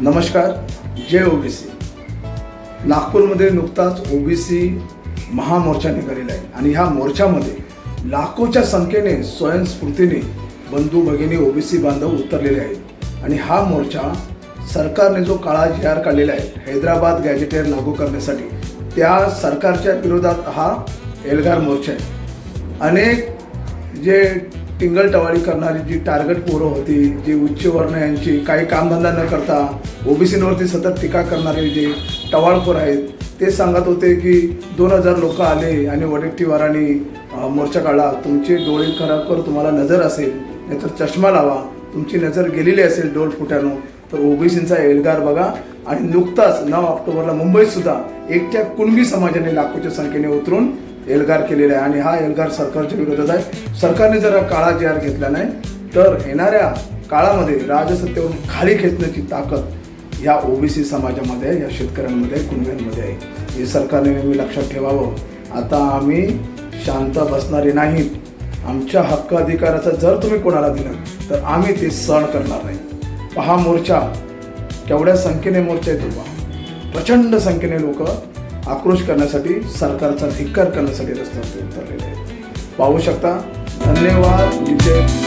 नमस्कार जय ओबीसी. नागपूरमध्ये नुकताच ओबीसी महामोर्चा निघालेला आहे आणि ह्या मोर्चामध्ये लाखोच्या संख्येने स्वयंस्फूर्तीने बंधू भगिनी ओबीसी बांधव उतरलेले आहेत. आणि हा मोर्चा सरकारने जो काळा जी काढलेला आहे हैदराबाद गॅजेटेर लागू करण्यासाठी त्या सरकारच्या विरोधात हा एल्गार मोर्चा आहे. अनेक जे टिंगलटवाळी करणारी जी टार्गेट पोरं होती जी उच्च वर्ण यांची काही कामधंदा न करता ओबीसींवरती सतत टीका करणारे जे टवाळखोर आहेत ते सांगत होते की दोन हजार लोक आले आणि वडेट्टीवारांनी मोर्चा काढला. तुमचे डोळे खराखर तुम्हाला नजर असेल नाहीतर चष्मा लावा. तुमची नजर गेलेली असेल डोल फुट्यानं तर ओबीसींचा एल्गार बघा. आणि नुकताच नऊ ऑक्टोबरला मुंबईत सुद्धा एकट्या कुणबी समाजाने लाखोच्या संख्येने उतरून एल्गार केलेला आहे आणि हा एल्गार सरकारच्या विरोधात आहे. सरकारने जर काळा जाहीर घेतला नाही तर येणाऱ्या काळामध्ये राजसत्तेवरून खाली खेचण्याची ताकद या ओबीसी समाजामध्ये आहे या शेतकऱ्यांमध्ये कुणव्यांमध्ये आहे. हे सरकारने नेहमी लक्षात ठेवावं. आता आम्ही शांत बसणारे नाहीत आमच्या हक्क अधिकाराचा जर तुम्ही कोणाला दिलं तर आम्ही ते सहन करणार नाही. पहा मोर्चा. केवढ्या संख्येने मोर्चा येतो पहा. प्रचंड संख्येने लोक आक्रोश करण्यासाठी सरकारचा धिक्कार करण्यासाठी रस्त्यावरती उतरलेले आहेत. पाहू शकता धन्यवाद विजय.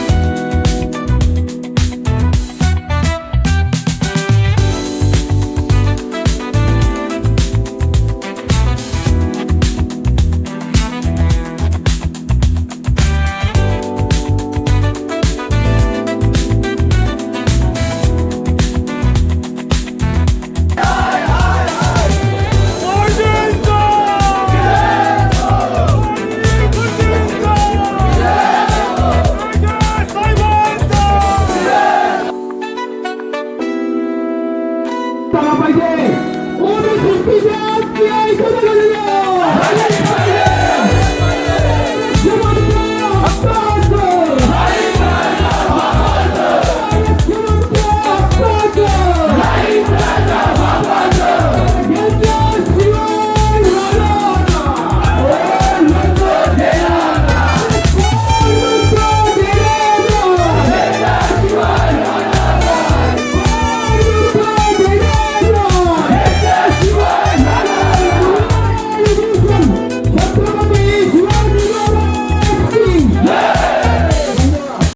पाहिजे ओबीसी